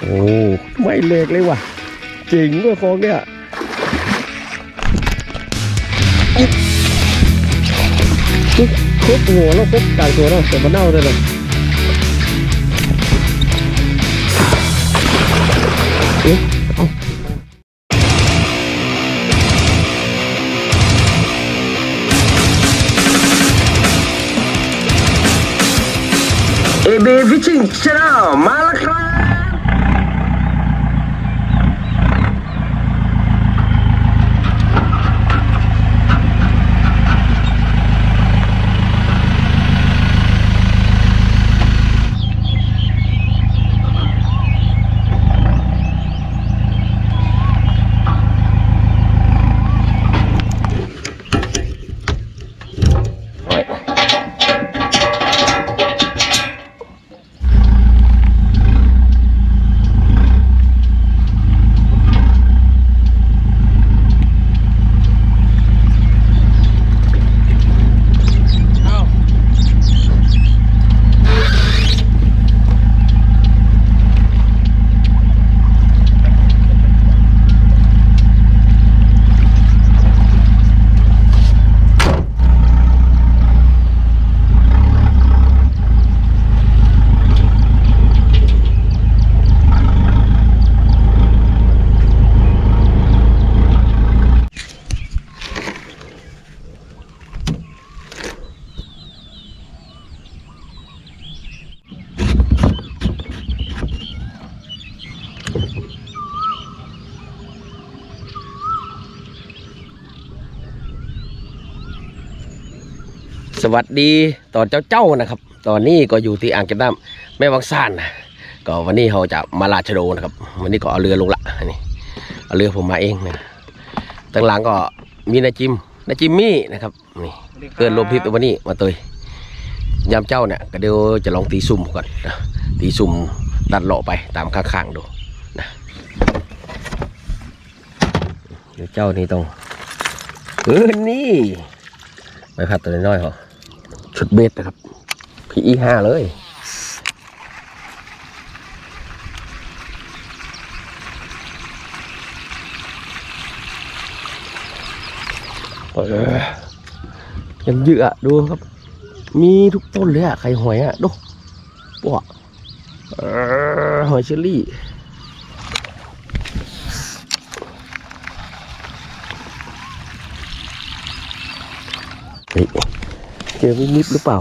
โอ้ไม่เล็กเลยว่ะจริงด้วยโค้งเนี่ยอุ๊บอุ๊บครบหัวแล้วครบกลางตัวแล้วแต่มันเน่าเลยนะอุ๊บเอาเอเบฟิชชิ่งชาแนลมาแล้วครับ สวัสดีตอนเจ้าๆนะครับ ตอนนี้ก็อยู่ที่อ่างเก็บน้ำแม่วังซ่านนะก็วันนี้เราจะมาลาชโดนะครับ วันนี้ก็เอาเรือลงละนี่เอาเรือผมมาเองนะตั้งหลังก็มีนายจิมนายจิมมี่นะครับนี่เพื่อนรวมทริปวันนี้มาเตยยามเจ้าเนี่ยก็เดี๋ยวจะลองตีสุ่มก่อนนะตีสุ่มตัดเลาะไปตามข้างๆดูนะเดี๋ยวเจ้านี่ต้องเออนี่ใบพัดตัวน้อยๆเหรอชุด เบสนะครับ พีอีห้าเลยเออยังเยอะดูครับ มีทุกต้นเลยอะไข่หอยอะดูปะหอยเชอรี่เฮ้ย จอวินิบหรือเปล่า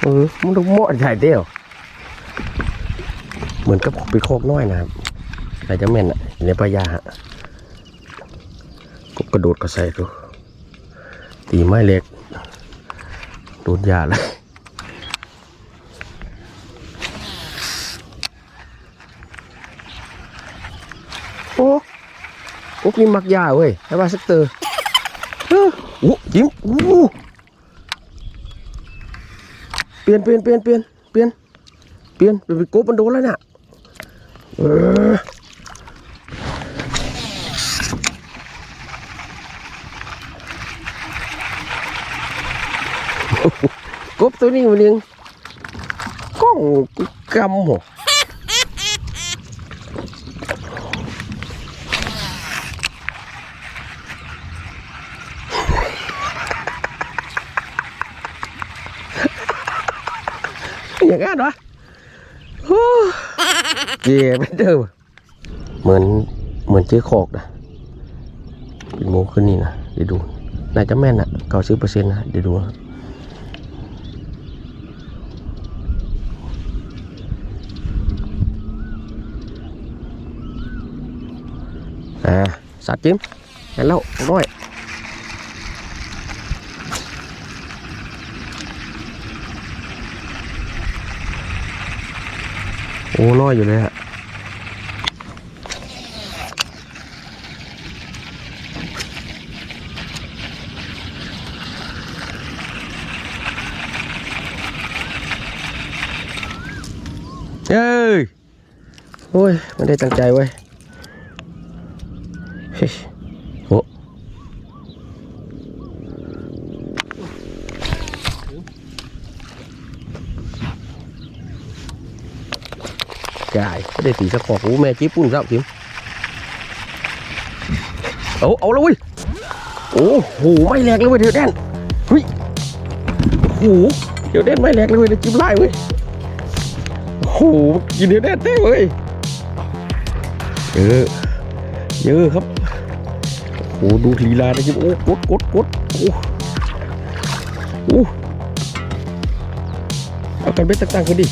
เออ มันต้องเหมาะใหญ่เดียว เหมือนกับเป็นโคกน้อยนะครับใครจะแม่นอะในปลายาฮะก็กระโดดก็ใส่ดูตีไม้เล็ก โดนยาเลยโอ้โอ้นี่มักยาเว้ยให้ว่าสักเตอร์ ออโอ้ยิ้มโอ้เปลี่ยนเปลี่ยนเปลี่ยนเปลี่ยนเปลี่ยนเปลี่ยนเป็นกบมันโดนแล้วน่ะเออกบตัวนี้มันยังก้องกำหัว อย่างนั้นวะโอ้เย่ไปเดิมเหมือนเหมือนเจ๊โคอกนะเป็นโมขึ้นนี่นะเดี๋ยวดูน่าจะแม่นอะเก้าสิบเปอร์เซ็นต์นะเดี๋ยวดูอ่าสัตว์จิ้มแล้วน้อย โอ้ลอยอยู่เลยฮะเอ้ย โอ้ยไม่ได้ตั้งใจไว้ย เฮ้ยโอ้ ใช่ ได้ตีสักขอกโอ้แม่จิ๊บปุ่นครับจิมเอาเอาเลยเว้ยโอ้โหไม่แหลกเลยเว้ยเดี๋ยวแดนเฮ้ยโอ้โหเดี๋ยวแดนไม่แหลกเลยเว้ยเดี๋ยวจิ้มไล่เว้ยโอ้โหกินเดี๋ยวแดนเต้เว้ยเยอะเยอะครับโอ้โหดูลีลานะจิ้มโอ้กดกดกดโอ้โอ้เอากันเบ็ดต่างๆกันดิ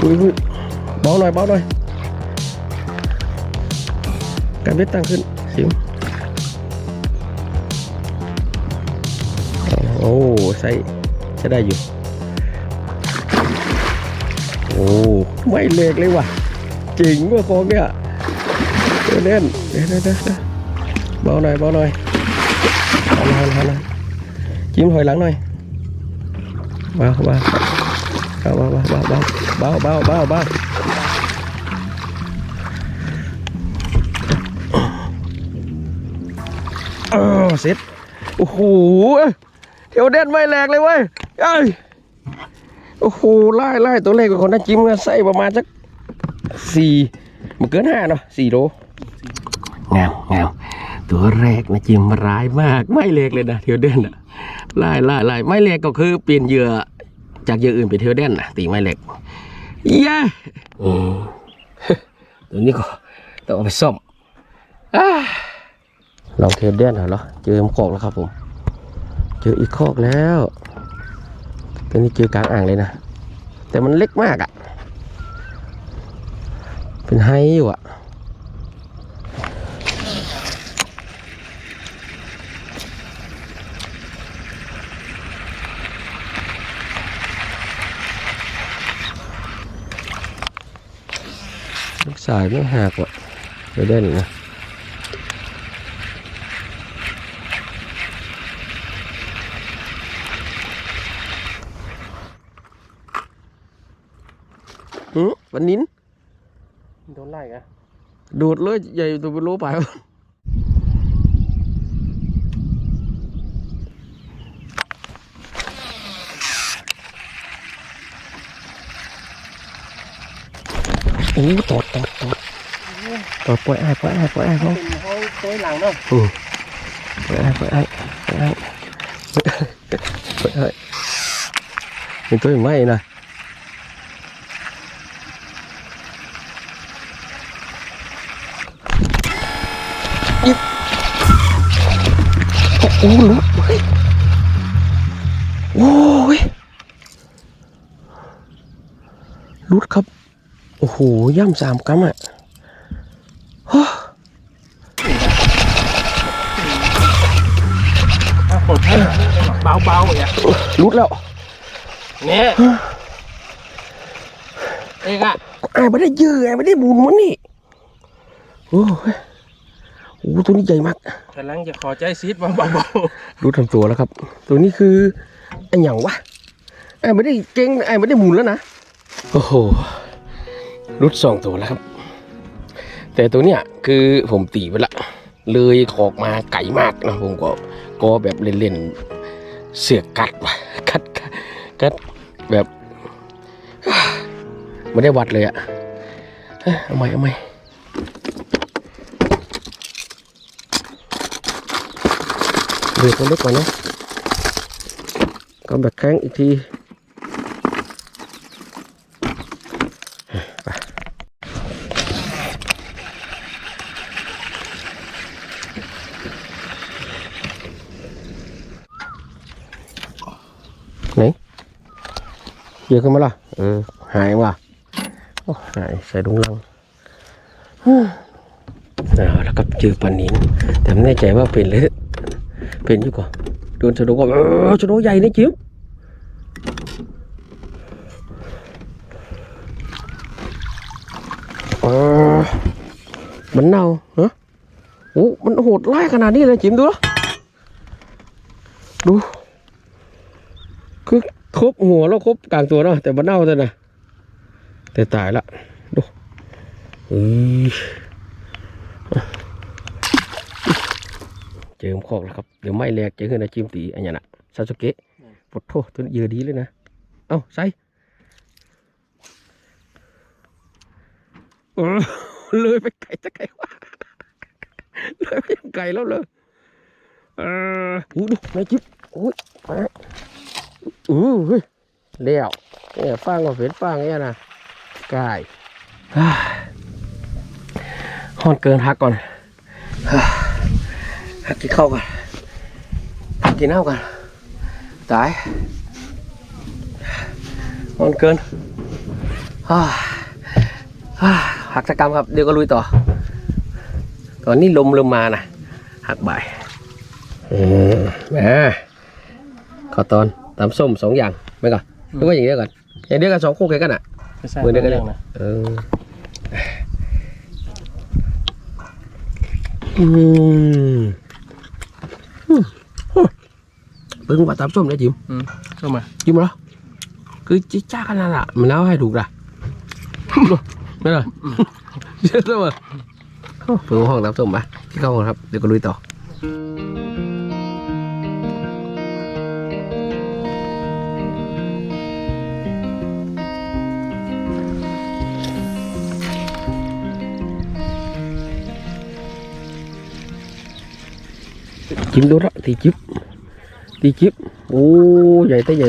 อุ้ย อุ้ยเบาหน่อยเบาหน่อยกันเบ็ดตั้งขึ้นจิมโอ้ใส่ใช้ได้อยู่ โอ้ไม่เล็กเลยว่ะจริงว่ะของเนี่ยเดี๋ยวเล่นเดี๋ยวเดี๋ยวเดี๋ยวเดี๋ยวเบาหน่อยเบาหน่อยเอาหน่อยเอาหน่อยจิ้มถอยหลังหน่อยเบาเบาเบาเบาเบาเบาเบาเบาเบา เบาเบาเออเสร็จ โอ้โหเดี๋ยวเด่นไม่แหลกเลยเว้ยเอ้ยโอ้โหไล่ไล่ตัวเลขกับคนนั้นจิ้มกันใส่ประมาณสักสี่มันเกินห้าเนาะสี่โลงามงามตัวแรกนะจิ้มร้ายมาก ไม่เล็กเลยนะเทียวเด่นอะไล่ไล่ไล่ไม่เล็กก็คือเปลี่ยนเหยื่อจากเหยื่ออื่นเป็นเทียวเด่นนะตีไม่เล็กเย้อืมตัวนี้ก็ต้องเอาไปซ่อมอ่า ลองเทียวเด่นเหรอเจอมนกอกแล้วครับผม เจออีกคอกแล้วตัวนี้เจอกลางอ่างเลยนะ แต่มันเล็กมากอะ่ะ เป็นไฮอยู่อะ่ะลูกสายไม่หักว่ะเดี๋ยวได้หนึ่นะ วันนิ้นโดนไล่ไงดูดเลยใหญ่ตัวเป็นโลไปวะโอ้ตอดตอดตอดตอดปล่อยไอ้ายปล่อยไอ้ายปล่อยไอ้ายเขาเป็นเขาโต้ยหลังเนาะอืมปล่อยไอ้ายปล่อยไอ้ายปล่อยไอ้ายปล่อยไอ้ายเป็นตัวอย่างไรนะ โอ้ลุดเว้ยโอ้ยลุดครับ โอ้โห ย่ำสามกัมอะกดให้เบาๆอย่างเงี้ยลุดแล้ว เนี่ยเองอะไอ้ไม่ได้ยื้อไอ้ไม่ได้หมุนมันนี่ โอ้ย โอ้ตัวนี้ใหญ่มากกำลังจะขอใจซีดเบาดูทำตัวแล้วครับ ตัวนี้คือไอ้หยังวะไอ้ไม่ได้เก่งไอ้ไม่ได้หมุนแล้วนะโอ้โหรุดสองตัวแล้วครับ แต่ตัวเนี้ยคือผมตีไปละเลยขอกมาไก่มากนะผมก็ก็แบบเล่นๆเสือกกัดว่ะกัดกัดกัดแบบไม่ได้วัดเลยอะเอ้ยเอาใหม่เอาใหม่ เบรกมันเล็กกว่านะก็แบบแข้งอีกทีไหนเยอะขึ้นมาล่ะ เออ หายว่ะโอ้หายใส่ดุงลังเอาแล้วก็เจอปลานินแต่ไม่แน่ใจว่าเป็นหรือ เป็นอยู่ก่อนโดนชะโดก็เออชะโดใหญ่นี่จิ๋วมันเน่าฮะโอ้มันโหดร้ายขนาดนี้เลยจิ๋มดูนะดู คือครบหัวแล้วครบกลางตัวเนาะแต่มันเน่าแต่นะแต่ตายละดูอือ เจอมคอกแล้วครับ เดี๋ยวไม่แหลกเจอขึ้นนะจิมตีอันนี้นะซาสุเกะปวดโทษตัวเยอะดีเลยนะ เอ้าใส่เลยไปไกลจะไกลวะเลยไปยังไกลแล้วเลยเอออู้ดูนายจิ๊บอุ้ยอู้เฮ้ยเลี้ยวเนี่ยฟังว่าเป็นฟังเนี่ยนะกายอ่าฮอนเกินพักก่อน พักกินข้าวก่อนพักกินข้าวก่อนตายฮอนเกินอ่าอ่าหักสกรรมครับเดี๋ยวก็ลุยต่อ ตอนนี้ลมเริ่มมานะหักบ่ายเออมาขอตอนตำส้มสองอย่างไม่ก่อนหรือว่าอย่างเดียวกันอย่างเดียวกันสองคู่แค่กันอะไม่ใช่มือเดียวกันเรื่องนะเอออืมอืม เพิ่งว่าตำส้มได้จิมอืมเข้ามาจิมเหรอคือจิจ้าขนาดน่ะมันเอาให้ถูกล่ะไม่เหรอเชื่อไหมเพิ่งห้องน้ำส้มมาที่เข้าห้องครับเดี๋ยวก็ลุยต่อจิ้มดูละตีจิ๊บ ตีจิ๊บโอ้ใหญ่แต่ใหญ่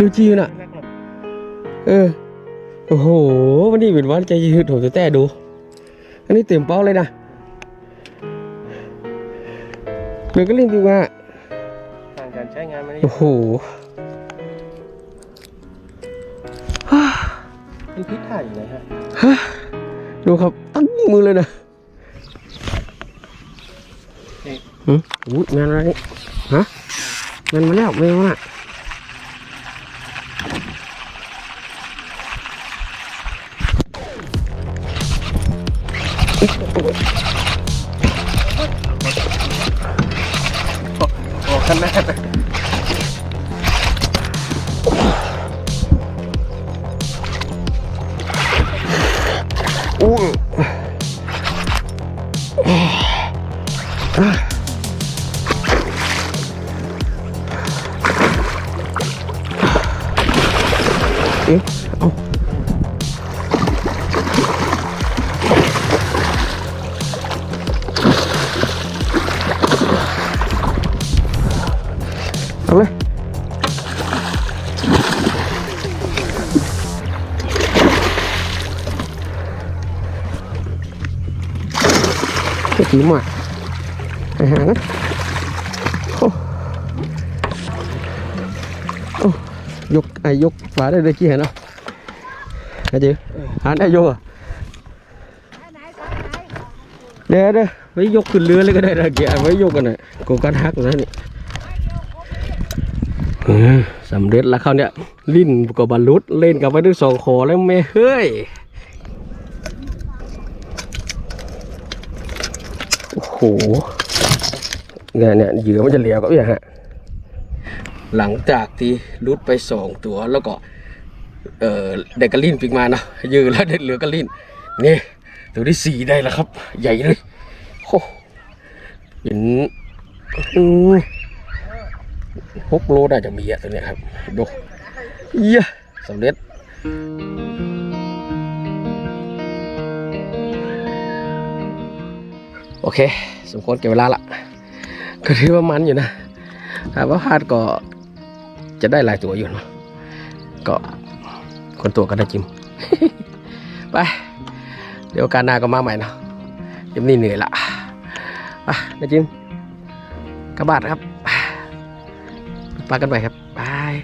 ดูจิวน่ะ เออ โอ้โห วันนี้เป็นวันใจยืดโถแต่ดู อันนี้เต็มเป้าเลยนะเดี๋ยวก็ลิ้นดีกว่าต่างการใช้งานมันนี่โอ้โหเป็นพิษถ่ายอยู่เลยฮะ ดูครับ ตั้งมือเลยนะหืมอุ้ยแมนอะไรนี่ฮะแมนมาแล้วแมน มาละโอ้ขนาดอู้ เอาเลยเก็บหนีมาอาหารนะโอ้โอ้ยกไอ้ยกฝาได้เลยกี่เห็นเนาะไอ้จือหันไอ้ยกอะเดี๋ยวเดี๋ยวไว้ยกขึ้นเรือเลยก็ได้นะเกี่ยไว้ยกกันหน่อยกูกันฮักนะนี่ สำเร็จแล้วเขาวเนี่ยลิ้นกับบรรลุดเล่นกับไปด้วยสองคอแล้วแม่เฮ้ยโอ้โหเนี่ยเนี่ยเหยื่อมันจะเหลียวกับอย่างฮะหลังจากที่รุดไปสองตัวแล้วก็เออได้กกระลิ่นปิกมาเนาะยือแล้วได้เหลือกระลิ่นนี่ตัวที่สี่ได้แล้วครับ ใหญ่เลยโอ้เห็นอืม หกโลได้จะมีอะตัวเนี้ยครับ ดูเยี่ยสำเร็จโอเค สมควรเก็บเวลาละก็ถือว่ามันอยู่นะถ้าว่าพลาดก็จะได้หลายตัวอยู่เนาะก็คนตัวก็ได้จิ้มไป เดี๋ยวการนาก็มาใหม่เนาะจิ้มนี่เหนื่อยละไปนะจิ้มกระบาดครับ ไปกันใหม่ครับบาย